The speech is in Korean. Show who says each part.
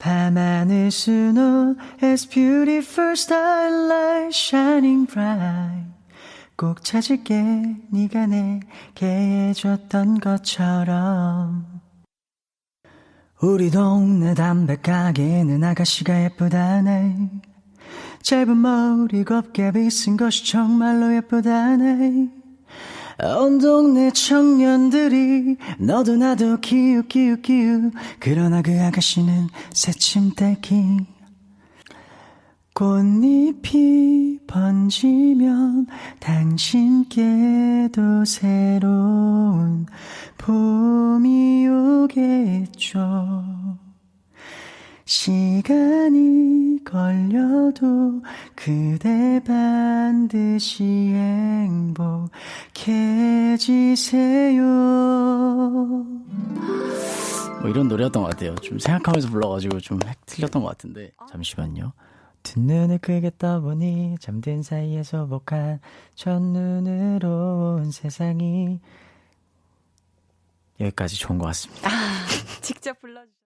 Speaker 1: 밤하늘 수놓 as beautiful starlight shining bright. 꼭 찾을게 네가 내게 해줬던 것처럼. 우리 동네 담배 가게는 아가씨가 예쁘다네. 짧은 머리 곱게 빗은 것이 정말로 예쁘다네 온 동네 청년들이 너도 나도 기웃 기웃 기웃 그러나 그 아가씨는 새침대기 꽃잎이 번지면 당신께도 새로운 봄이 오겠죠. 시간이 걸려도 그대 반드시 행복해지세요. 뭐 이런 노래였던 것 같아요. 좀 생각하면서 불러가지고 좀핵 틀렸던 것 같은데 잠시만요. 뒷눈을 크게 떠보니 잠든 사이에 소복한 첫눈으로 온 세상이 여기까지 좋은 것 같습니다.
Speaker 2: 직접 불러주.